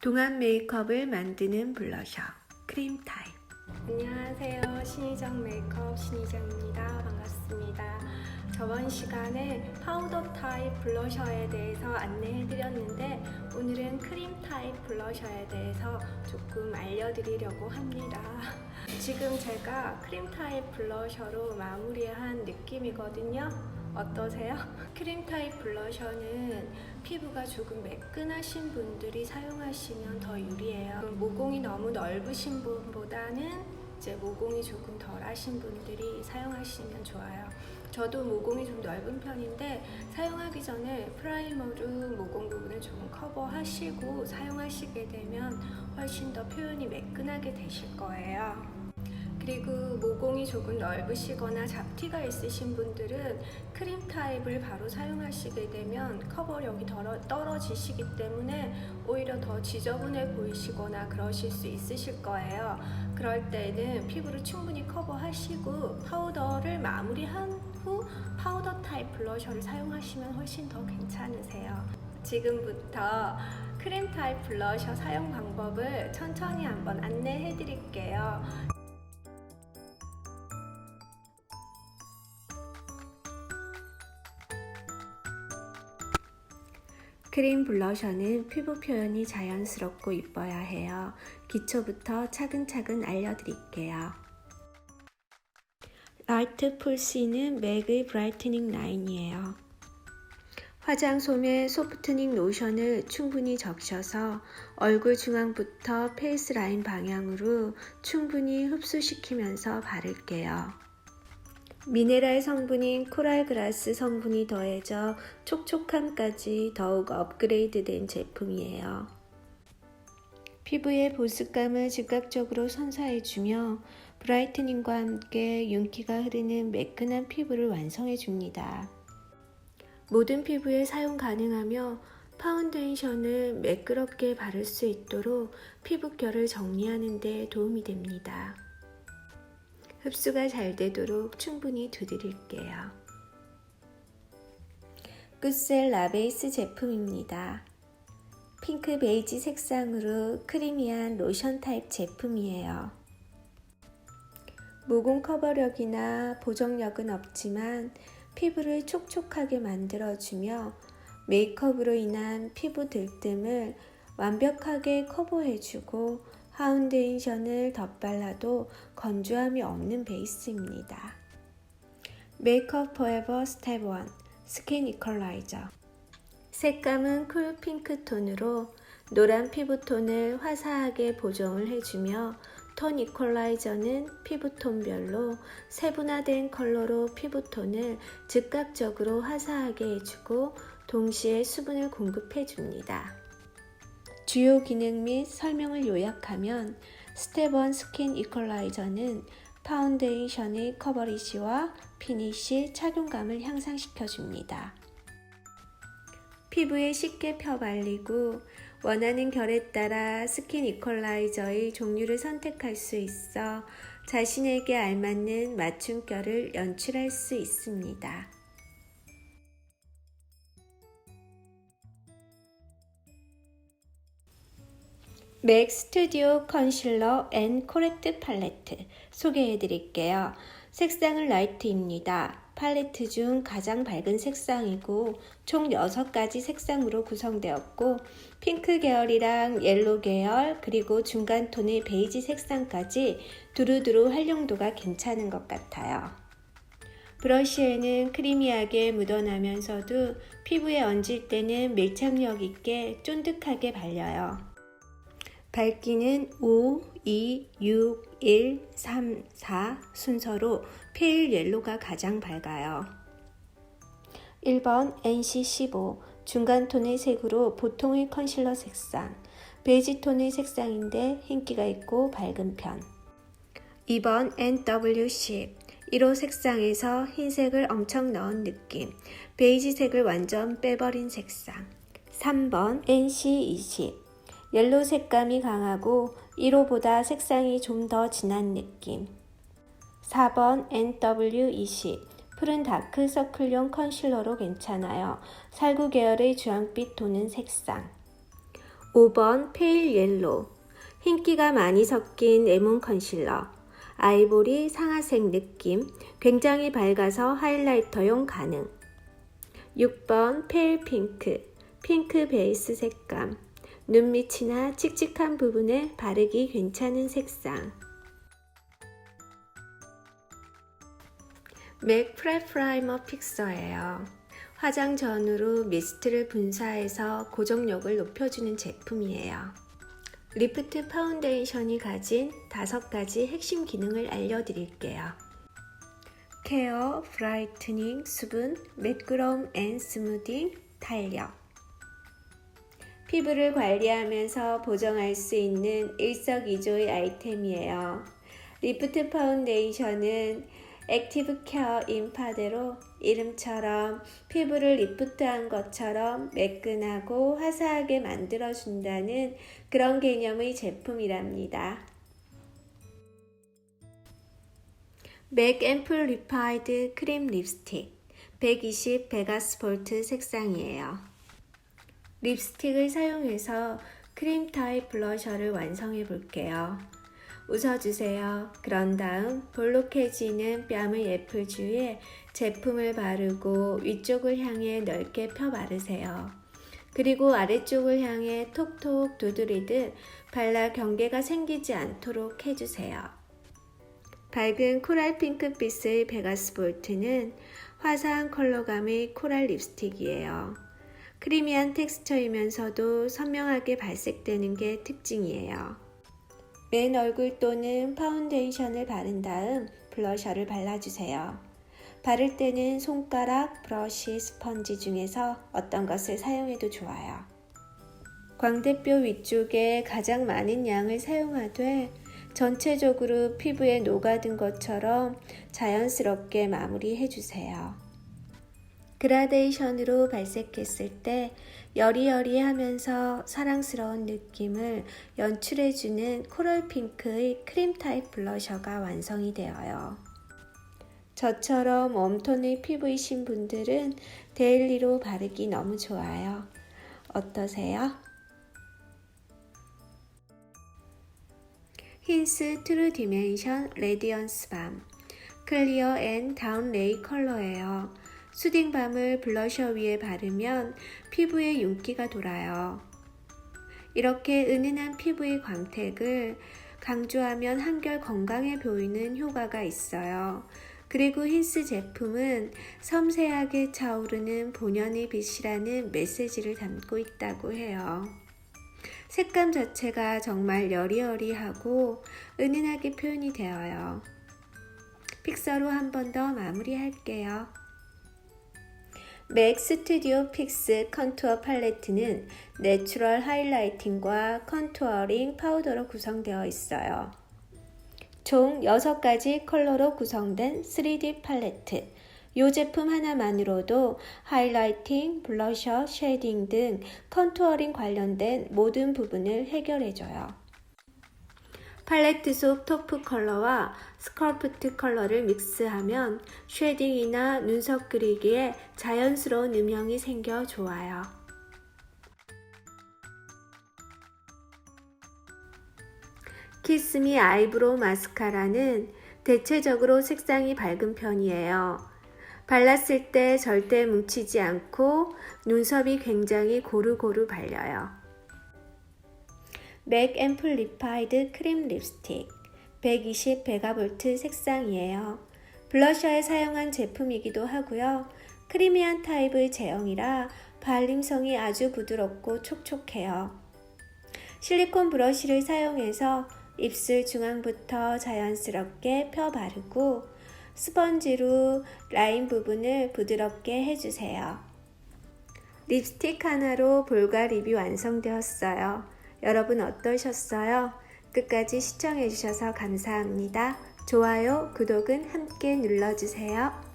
동안 메이크업을 만드는 블러셔 크림 타입 안녕하세요. 신희정 메이크업 신희정입니다. 반갑습니다. 저번 시간에 파우더 타입 블러셔에 대해서 안내해 드렸는데 오늘은 크림 타입 블러셔에 대해서 조금 알려드리려고 합니다. 지금 제가 크림 타입 블러셔로 마무리한 느낌이거든요. 어떠세요? 크림 타입 블러셔는 피부가 조금 매끈하신 분들이 사용하시면 더 유리해요. 모공이 너무 넓으신 분보다는 이제 모공이 조금 덜하신 분들이 사용하시면 좋아요. 저도 모공이 좀 넓은 편인데 사용하기 전에 프라이머로 모공 부분을 조금 커버하시고 사용하시게 되면 훨씬 더 표현이 매끈하게 되실 거예요. 그리고 모공이 조금 넓으시거나 잡티가 있으신 분들은 크림 타입을 바로 사용하시게 되면 커버력이 떨어지시기 때문에 오히려 더 지저분해 보이시거나 그러실 수 있으실 거예요. 그럴 때는 피부를 충분히 커버하시고 파우더를 마무리한 후 파우더 타입 블러셔를 사용하시면 훨씬 더 괜찮으세요. 지금부터 크림 타입 블러셔 사용 방법을 천천히 한번 안내해 드릴게요. 크림 블러셔는 피부 표현이 자연스럽고 이뻐야 해요. 기초부터 차근차근 알려드릴게요. 라이트 풀씨는 맥의 브라이트닝 라인이에요. 화장솜에 소프트닝 로션을 충분히 적셔서 얼굴 중앙부터 페이스 라인 방향으로 충분히 흡수시키면서 바를게요. 미네랄 성분인 코랄 그라스 성분이 더해져 촉촉함까지 더욱 업그레이드된 제품이에요. 피부의 보습감을 즉각적으로 선사해주며 브라이트닝과 함께 윤기가 흐르는 매끈한 피부를 완성해줍니다. 모든 피부에 사용 가능하며 파운데이션을 매끄럽게 바를 수 있도록 피부결을 정리하는 데 도움이 됩니다. 흡수가 잘 되도록 충분히 두드릴게요. 꾸셀 라베이스 제품입니다. 핑크 베이지 색상으로 크리미한 로션 타입 제품이에요. 모공 커버력이나 보정력은 없지만 피부를 촉촉하게 만들어주며 메이크업으로 인한 피부 들뜸을 완벽하게 커버해주고 파운데이션을 덧발라도 건조함이 없는 베이스입니다. 메이크업 포에버 스텝 1 스킨 이퀄라이저 색감은 쿨 핑크 톤으로 노란 피부톤을 화사하게 보정을 해주며 톤 이퀄라이저는 피부톤별로 세분화된 컬러로 피부톤을 즉각적으로 화사하게 해주고 동시에 수분을 공급해줍니다. 주요 기능 및 설명을 요약하면 스텝 1 스킨 이퀄라이저는 파운데이션의 커버리시와 피니쉬 착용감을 향상시켜 줍니다. 피부에 쉽게 펴 발리고 원하는 결에 따라 스킨 이퀄라이저의 종류를 선택할 수 있어 자신에게 알맞는 맞춤결을 연출할 수 있습니다. 맥 스튜디오 컨실러 앤 코렉트 팔레트 소개해 드릴게요. 색상은 라이트입니다. 팔레트 중 가장 밝은 색상이고 총 6가지 색상으로 구성되었고 핑크 계열이랑 옐로 계열 그리고 중간 톤의 베이지 색상까지 두루두루 활용도가 괜찮은 것 같아요. 브러쉬에는 크리미하게 묻어나면서도 피부에 얹을 때는 밀착력 있게 쫀득하게 발려요. 밝기는 5, 2, 6, 1, 3, 4 순서로 페일 옐로가 가장 밝아요. 1번 NC15 중간 톤의 색으로 보통의 컨실러 색상. 베이지 톤의 색상인데 흰기가 있고 밝은 편. 2번 NW10 1호 색상에서 흰색을 엄청 넣은 느낌. 베이지색을 완전 빼버린 색상. 3번 NC20 옐로 색감이 강하고 1호보다 색상이 좀 더 진한 느낌. 4번 NW20 푸른 다크서클용 컨실러로 괜찮아요. 살구 계열의 주황빛 도는 색상. 5번 페일 옐로 흰기가 많이 섞인 레몬 컨실러. 아이보리 상아색 느낌. 굉장히 밝아서 하이라이터용 가능. 6번 페일 핑크. 핑크 베이스 색감 눈밑이나 칙칙한 부분에 바르기 괜찮은 색상 맥 프레프라이머 픽서예요. 화장 전후로 미스트를 분사해서 고정력을 높여주는 제품이에요. 리프트 파운데이션이 가진 다섯 가지 핵심 기능을 알려드릴게요. 케어, 브라이트닝, 수분, 매끄러움 앤 스무딩, 탄력. 피부를 관리하면서 보정할 수 있는 일석이조의 아이템이에요. 리프트 파운데이션은 액티브 케어 인파대로 이름처럼 피부를 리프트한 것처럼 매끈하고 화사하게 만들어준다는 그런 개념의 제품이랍니다. 맥 앰플 리파이드 크림 립스틱 120 베가스 볼트 색상이에요. 립스틱을 사용해서 크림 타입 블러셔를 완성해 볼게요. 웃어주세요. 그런 다음 볼록해지는 뺨의 애플 주위에 제품을 바르고 위쪽을 향해 넓게 펴 바르세요. 그리고 아래쪽을 향해 톡톡 두드리듯 발라 경계가 생기지 않도록 해주세요. 밝은 코랄 핑크빛의 베가스 볼트는 화사한 컬러감의 코랄 립스틱이에요. 크리미한 텍스처이면서도 선명하게 발색되는 게 특징이에요. 맨 얼굴 또는 파운데이션을 바른 다음 블러셔를 발라주세요. 바를 때는 손가락, 브러쉬, 스펀지 중에서 어떤 것을 사용해도 좋아요. 광대뼈 위쪽에 가장 많은 양을 사용하되 전체적으로 피부에 녹아든 것처럼 자연스럽게 마무리해주세요. 그라데이션으로 발색했을 때 여리여리하면서 사랑스러운 느낌을 연출해주는 코럴 핑크의 크림 타입 블러셔가 완성이 되어요. 저처럼 웜톤의 피부이신 분들은 데일리로 바르기 너무 좋아요. 어떠세요? 힌스 트루 디멘션 레디언스 밤 클리어 앤 다운 레이 컬러예요. 수딩밤을 블러셔 위에 바르면 피부에 윤기가 돌아요. 이렇게 은은한 피부의 광택을 강조하면 한결 건강해 보이는 효과가 있어요. 그리고 힌스 제품은 섬세하게 차오르는 본연의 빛이라는 메시지를 담고 있다고 해요. 색감 자체가 정말 여리여리하고 은은하게 표현이 되어요. 픽서로 한 번 더 마무리할게요. 맥 스튜디오 픽스 컨투어 팔레트는 내추럴 하이라이팅과 컨투어링 파우더로 구성되어 있어요. 총 6가지 컬러로 구성된 3D 팔레트. 이 제품 하나만으로도 하이라이팅, 블러셔, 쉐이딩 등 컨투어링 관련된 모든 부분을 해결해줘요. 팔레트 속 토프 컬러와 스컬프트 컬러를 믹스하면 쉐딩이나 눈썹 그리기에 자연스러운 음영이 생겨 좋아요. 키스미 아이브로우 마스카라는 대체적으로 색상이 밝은 편이에요. 발랐을 때 절대 뭉치지 않고 눈썹이 굉장히 고루고루 발려요. 맥 앰플 리파이드 크림 립스틱 120 베가볼트 색상이에요. 블러셔에 사용한 제품이기도 하고요. 크리미한 타입의 제형이라 발림성이 아주 부드럽고 촉촉해요. 실리콘 브러쉬를 사용해서 입술 중앙부터 자연스럽게 펴 바르고 스펀지로 라인 부분을 부드럽게 해주세요. 립스틱 하나로 볼과 립이 완성되었어요. 여러분 어떠셨어요? 끝까지 시청해주셔서 감사합니다. 좋아요, 구독은 함께 눌러주세요.